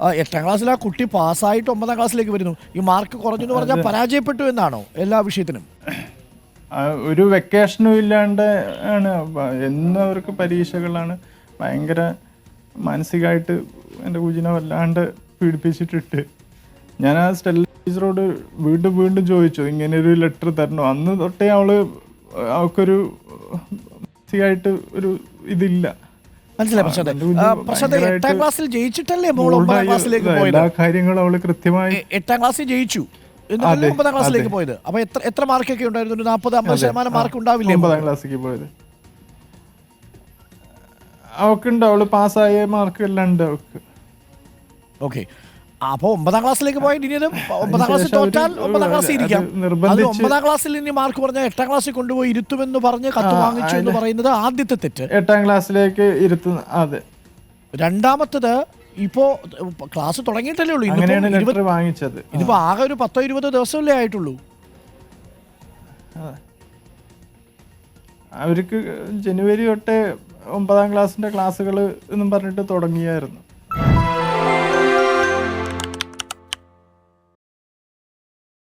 ആ, എട്ടാം ക്ലാസ്സിൽ ആ കുട്ടി പാസ്സായിട്ട് ഒമ്പതാം ക്ലാസ്സിലേക്ക് വരുന്നു. ഈ മാർക്ക് കുറഞ്ഞു എന്ന് പറഞ്ഞാൽ പരാജയപ്പെട്ടു എന്നാണോ എല്ലാ വിഷയത്തിനും ഒരു വെക്കേഷനും ഇല്ലാണ്ട് ആണ്. എന്നവർക്ക് പരീക്ഷകളാണ് ഭയങ്കര മാനസികമായിട്ട് എന്റെ കുജിനെ വല്ലാണ്ട് പീഡിപ്പിച്ചിട്ടിട്ട്. ഞാൻ ആ സ്റ്റെല്ല ടീച്ചറോട് വീണ്ടും വീണ്ടും ചോദിച്ചു ഇങ്ങനെ ഒരു ലെറ്റർ തരണം? അന്ന് തൊട്ടേ അവൾ അവൾക്കൊരു മാനസികമായിട്ട് ഒരു ഇതില്ല. മനസ്സിലായി പ്രശാന്ത് പ്രശാന്ത് എട്ടാം ക്ലാസ്സിൽ ജയിച്ചിട്ടല്ലേ മോൾ ഒമ്പതാം ക്ലാസ്സിലേക്ക് പോയത്? കാര്യങ്ങളും അവൾ കൃത്യമായി എട്ടാം ക്ലാസ്സിൽ ജയിച്ചു. എന്നിട്ടല്ലേ ഒമ്പതാം ക്ലാസ്സിലേക്ക്. പോയത്? അപ്പൊ എത്ര എത്ര മാർക്കൊക്കെ ഉണ്ടായിരുന്നു? ഒരു നാൽപ്പത് അമ്പത് ശതമാനം മാർക്ക് ഉണ്ടാവില്ലേ ഒമ്പതാം ക്ലാസ്സിലേക്ക് പോയത്. അവക്കുണ്ട് അവൾ പാസ്സായ മാർക്ക് എല്ലാം ഉണ്ട് അവക്ക്. ഓക്കെ. അപ്പൊ ഒമ്പതാം ക്ലാസ്സിലേക്ക് പോയി ഇനി അത് ഒമ്പതാം ക്ലാസ്സിൽ തോറ്റാൽ ഒമ്പതാം ക്ലാസ്സിൽ ഇരിക്കാം. അത് ഒമ്പതാം ക്ലാസ്സിൽ ഇനി മാർക്ക് പറഞ്ഞാൽ എട്ടാം ക്ലാസ്സിൽ കൊണ്ടുപോയി ഇരുത്തുമെന്ന് പറഞ്ഞ് കത്ത് വാങ്ങിച്ചു എന്ന് പറയുന്നത് ആദ്യത്തെ തെറ്റ്. എട്ടാം ക്ലാസ്സിലേക്ക് ഇരുത്തുന്ന അതെ. രണ്ടാമത്തത് ഇപ്പോ ക്ലാസ് തുടങ്ങിയിട്ടല്ലേ ഉള്ളൂ. ഇന്നിപ്പോ വാങ്ങിച്ചത്. ഇതിപ്പോ ആകെ ഒരു പത്തോ ഇരുപതോ ദിവസമല്ലേ ആയിട്ടുള്ളൂ. അവർക്ക് ജനുവരി തൊട്ടേ ഒമ്പതാം ക്ലാസ്സിന്റെ ക്ലാസ്സുകൾ എന്നും പറഞ്ഞിട്ട് തുടങ്ങിയായിരുന്നു.